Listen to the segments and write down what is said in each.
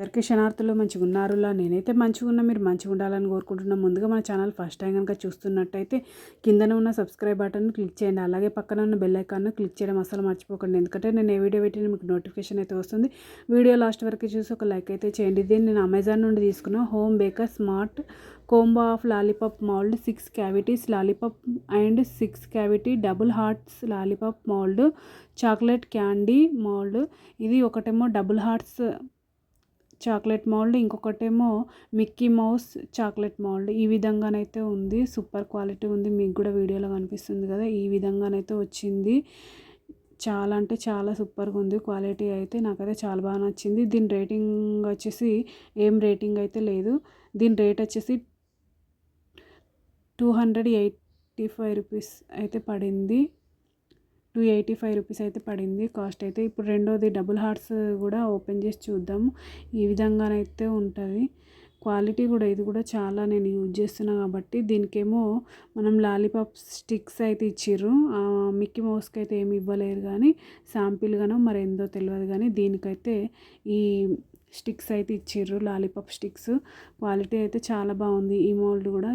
అందరికీ క్షణార్థులు మంచిగా ఉన్నారులా నేనైతే మంచిగా ఉన్నా మీరు మంచిగా ఉండాలని కోరుకుంటున్నాను ముందుగా మన ఛానల్ ఫస్ట్ టైం కనుక చూస్తున్నట్టయితే కిందన ఉన్న సబ్స్క్రైబ్ బటన్ క్లిక్ చేయండి. అలాగే పక్కన ఉన్న బెల్ ఐకాన్ను క్లిక్ చేయడం అసలు మర్చిపోకండి. ఎందుకంటే నేను ఏ వీడియో పెట్టిన మీకు నోటిఫికేషన్ అయితే వస్తుంది. వీడియో లాస్ట్ వరకు చూసి ఒక లైక్ అయితే చేయండి. ఇది నేను అమెజాన్ నుండి తీసుకున్న home baker smart combo of lollipop mould six cavities lollipop and six cavity double hearts lollipop mould chocolate candy mould. ఇది ఒకటేమో డబుల్ హార్ట్స్ చాక్లెట్ మౌల్డ్ ఇంకొకటేమో మిక్కీ మౌస్ చాక్లెట్ మౌల్డ్. ఈ విధంగానైతే ఉంది. సూపర్ క్వాలిటీ ఉంది. మీకు కూడా వీడియోలో కనిపిస్తుంది కదా ఈ విధంగానైతే వచ్చింది. చాలా అంటే చాలా సూపర్గా ఉంది. క్వాలిటీ అయితే నాకైతే చాలా బాగా నచ్చింది. దీని రేటింగ్ వచ్చేసి ఏం రేటింగ్ అయితే లేదు. దీని రేట్ వచ్చేసి two hundred eighty five rupees అయితే పడింది. టూ ఎయిటీ ఫైవ్ రూపీస్ అయితే పడింది కాస్ట్ అయితే. ఇప్పుడు రెండోది డబుల్ హార్ట్స్ కూడా ఓపెన్ చేసి చూద్దాము. ఈ విధంగానైతే ఉంటుంది. క్వాలిటీ కూడా ఇది కూడా చాలా నేను యూజ్ చేస్తున్నా కాబట్టి దీనికేమో మనం లాలీపాప్ స్టిక్స్ అయితే ఇచ్చిర్రు. మిక్కీ మౌస్కి అయితే ఏమి ఇవ్వలేరు కానీ శాంపిల్గానో మరి ఏందో తెలియదు కానీ దీనికైతే ఈ స్టిక్స్ అయితే ఇచ్చిర్రు లాలీపాప్ స్టిక్స్. క్వాలిటీ అయితే చాలా బాగుంది. ఈ మోల్డ్ కూడా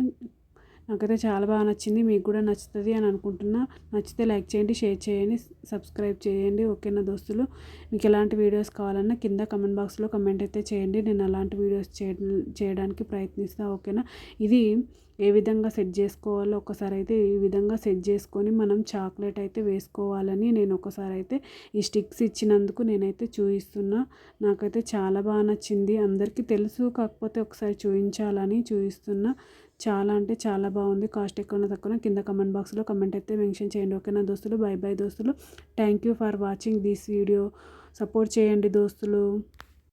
నాకైతే చాలా బాగా నచ్చింది. మీకు కూడా నచ్చుతుంది అని అనుకుంటున్నా. నచ్చితే లైక్ చేయండి షేర్ చేయండి సబ్స్క్రైబ్ చేయండి. ఓకేనా దోస్తులు? మీకు ఎలాంటి వీడియోస్ కావాలన్నా కింద కమెంట్ బాక్స్లో కమెంట్ అయితే చేయండి. నేను అలాంటి వీడియోస్ చేయడానికి ప్రయత్నిస్తాను ఓకేనా? ఇది ఏ విధంగా సెట్ చేసుకోవాలో ఒకసారి అయితే ఈ విధంగా సెట్ చేసుకొని మనం చాక్లెట్ అయితే వేసుకోవాలని నేను ఒకసారి అయితే ఈ స్టిక్స్ ఇచ్చినందుకు నేనైతే చూపిస్తున్నా నాకైతే చాలా బాగా నచ్చింది. అందరికీ తెలుసు కాకపోతే ఒకసారి చూపించాలని చూపిస్తున్నా చాలా అంటే చాలా బాగుంది. కాస్ట్ ఎక్కువ తక్కువ కింద కమెంట్ బాక్స్లో కమెంట్ అయితే మెన్షన్ చేయండి. ఓకేనా దోస్తులు? బై బై దోస్తులు. Thank you for watching this video support చేయండి దోస్తులు.